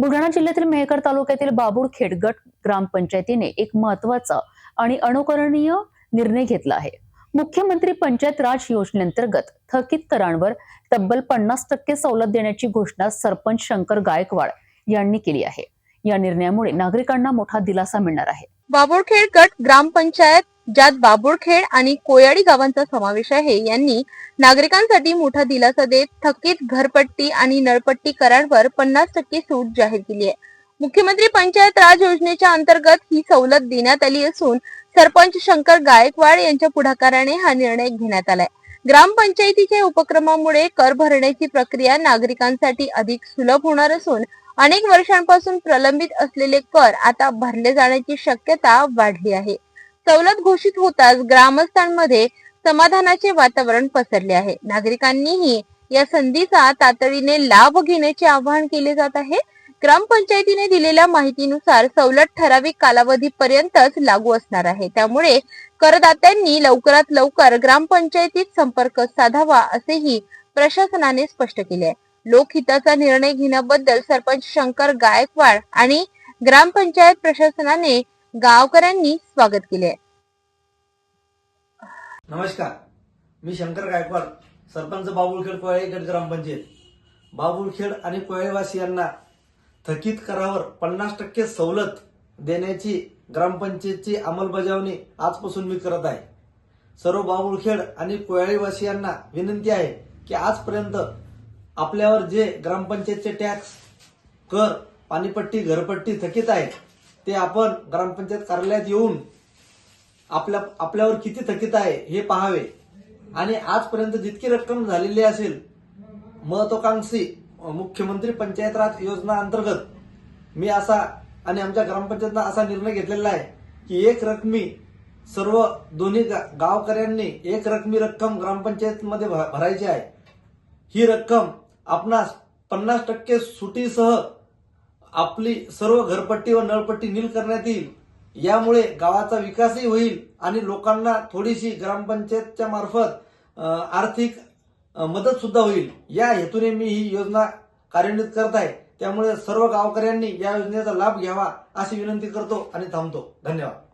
बुलढाणा जिल्ह्यातील मेहकर तालुक्यातील बाबूर खेडगट ग्रामपंचायतीने एक महत्त्वाचा आणि अनुकरणीय निर्णय घेतला आहे. मुख्यमंत्री पंचायत राज योजनेअंतर्गत थकीत करांवर तब्बल पन्नास टक्के सवलत देण्याची घोषणा सरपंच शंकर गायकवाड यांनी केली आहे. या निर्णयामुळे नागरिकांना मोठा दिलासा मिळणार आहे. बाबुळखेड गट ग्रामपंचायत ज्यात बाबुळखेड आणि कोयाडी गावांचा समावेश आहे. यांनी नागरिकांसाठी मोठा दिलासा देत थकीत घरपट्टी आणि नळपट्टी करांवर पन्नास टक्के सूट जाहीर केली आहे. मुख्यमंत्री पंचायत राज योजनेच्या अंतर्गत ही सवलत देण्यात आली असून सरपंच शंकर गायकवाड यांच्या पुढाकाराने हा निर्णय घेण्यात आलाय. ग्रामपंचायतीच्या उपक्रमामुळे कर भरण्याची प्रक्रिया नागरिकांसाठी अधिक सुलभ होणार असून अनेक वर्षांपासून प्रलंबित असलेले कर आता भरले जाण्याची शक्यता वाढली आहे. सवलत घोषित होताच ग्रामस्थांमध्ये समाधानाचे वातावरण पसरले आहे. नागरिकांनीही या संधीचा तातडीने लाभ घेण्याचे आवाहन केले जात आहे. ग्रामपंचायतीने दिलेल्या माहितीनुसार सवलत ठराविक कालावधीपर्यंतच लागू असणार आहे. त्यामुळे करदात्यांनी लवकरात लवकर ग्रामपंचायतीत संपर्क साधावा असेही प्रशासनाने स्पष्ट केले आहे. लोकहिताचा निर्णय घेण्याबद्दल सरपंच शंकर गायकवाड आणि ग्रामपंचायत प्रशासनाने गावकऱ्यांनी स्वागत केले आहे. नमस्कार. मी शंकर गायकवाड सरपंच बाबुलखेड कोळेगड ग्रामपंचायत बाबुळखेड आणि कोयाळेवासियांना थकीत करावर पन्नास टक्के सवलत देण्याची ग्रामपंचायतची अंमलबजावणी आजपासून मी करत आहे. सर्व बाबुळखेड आणि कोयाळेवासियांना विनंती आहे की आजपर्यंत आपल्यावर जे ग्रामपंचायतचे टॅक्स कर पाणीपट्टी घरपट्टी थकीत आहे ते आपण ग्रामपंचायत कार्यालयात येऊन आपल्या आपल्यावर किती थकीत आहे हे पाहावे. आणि आजपर्यंत जितकी रक्कम झालेली असेल महत्वाकांक्षी मुख्यमंत्री पंचायत राज योजना अंतर्गत मी असा आणि आमच्या ग्रामपंचायतनं असा निर्णय घेतलेला आहे की एक रकमी सर्व दोन्ही गा- गावकऱ्यांनी एक रकमी रक्कम ग्रामपंचायतमध्ये भ- भरायची आहे. ही रक्कम आपणास पन्नास टक्के सुटीसह आपली सर्व घरपट्टी व नळपट्टी नील करण्यात येईल. यामुळे गावाचा विकासही होईल आणि लोकांना थोडीशी ग्रामपंचायतच्या मार्फत आर्थिक मदत सुद्धा होईल. या हेतूने मी ही योजना कार्यान्वित करत आहे. त्यामुळे सर्व गावकऱ्यांनी या योजनेचा लाभ घ्यावा अशी विनंती करतो आणि थांबतो. धन्यवाद.